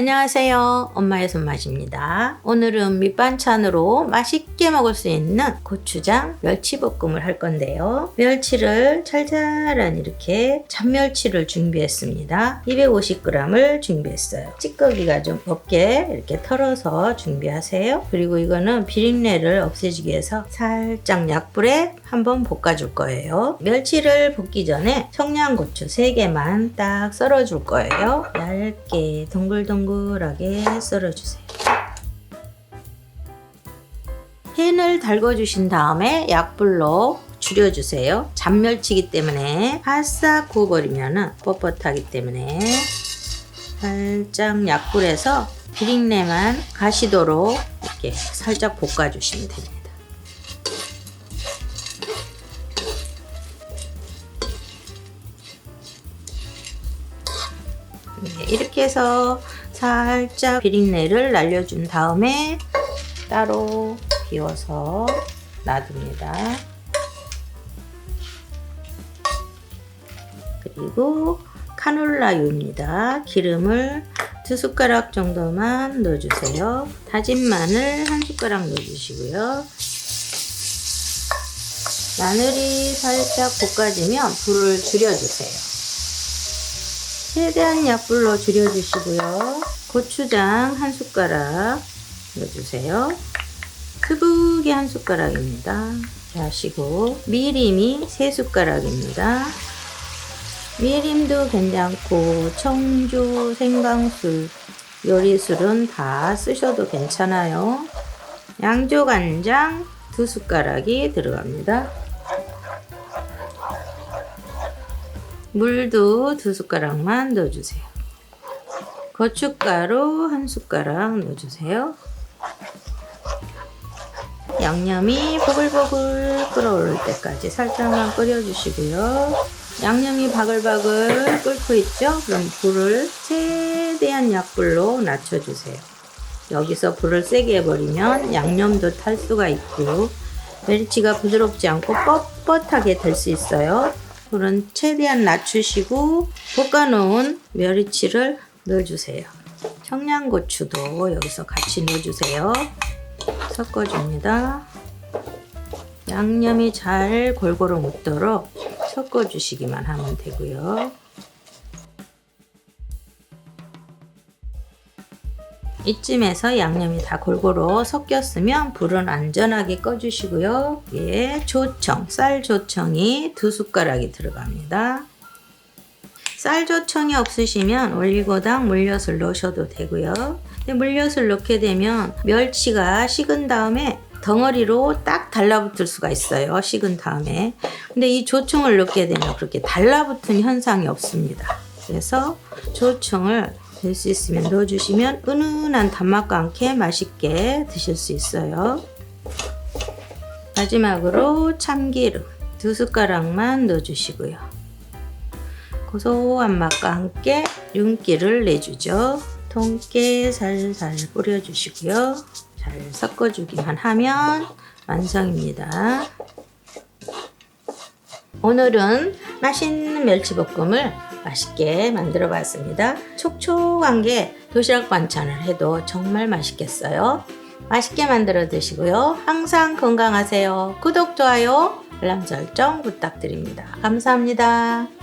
안녕하세요. 엄마의 손맛입니다. 오늘은 밑반찬으로 맛있게 먹을 수 있는 고추장 멸치볶음을 할 건데요. 멸치를 잘잘한 이렇게 잔멸치를 준비했습니다. 250g을 준비했어요. 찌꺼기가 좀 없게 이렇게 털어서 준비하세요. 그리고 이거는 비린내를 없애주기 위해서 살짝 약불에 한번 볶아줄 거예요. 멸치를 볶기 전에 청양고추 3개만 딱 썰어줄 거예요. 얇게 동글동글 하게 썰어주세요. 팬을 달궈주신 다음에 약불로 줄여주세요. 잔멸치기 때문에 바싹 구워버리면 뻣뻣하기 때문에 살짝 약불에서 비린내만 가시도록 이렇게 살짝 볶아주시면 됩니다. 네, 이렇게 해서 살짝 비린내를 날려준 다음에 따로 비워서 놔둡니다. 그리고 카놀라유입니다. 기름을 두 숟가락 정도만 넣어주세요. 다진 마늘 한 숟가락 넣어주시고요. 마늘이 살짝 볶아지면 불을 줄여주세요. 최대한 약불로 줄여주시고요. 고추장 한 숟가락 넣어주세요. 크북이 한 숟가락입니다. 하시고 미림이 세 숟가락입니다. 미림도 괜찮고 청주, 생강술, 요리술은 다 쓰셔도 괜찮아요. 양조간장 두 숟가락이 들어갑니다. 물도 두 숟가락만 넣어주세요. 고춧가루 한 숟가락 넣어주세요. 양념이 보글보글 끓어오를 때까지 살짝만 끓여주시고요. 양념이 바글바글 끓고 있죠? 그럼 불을 최대한 약불로 낮춰주세요. 여기서 불을 세게 해버리면 양념도 탈 수가 있고 멸치가 부드럽지 않고 뻣뻣하게 될 수 있어요. 불은 최대한 낮추시고 볶아놓은 멸치를 넣어주세요. 청양고추도 여기서 같이 넣어주세요. 섞어줍니다. 양념이 잘 골고루 묻도록 섞어주시기만 하면 되고요. 이쯤에서 양념이 다 골고루 섞였으면 불은 안전하게 꺼주시고요. 예, 조청, 쌀 조청이 두 숟가락이 들어갑니다. 쌀 조청이 없으시면 올리고당 물엿을 넣으셔도 되고요. 물엿을 넣게 되면 멸치가 식은 다음에 덩어리로 딱 달라붙을 수가 있어요. 식은 다음에. 근데 이 조청을 넣게 되면 그렇게 달라붙은 현상이 없습니다. 그래서 조청을 될 수 있으면 넣어주시면 은은한 단맛과 함께 맛있게 드실 수 있어요. 마지막으로 참기름 두 숟가락만 넣어주시고요. 고소한 맛과 함께 윤기를 내주죠. 통깨 살살 뿌려주시고요. 잘 섞어주기만 하면 완성입니다. 오늘은 맛있는 멸치볶음을 맛있게 만들어 봤습니다. 촉촉한 게 도시락 반찬을 해도 정말 맛있겠어요. 맛있게 만들어 드시고요. 항상 건강하세요. 구독, 좋아요, 알람 설정 부탁드립니다. 감사합니다.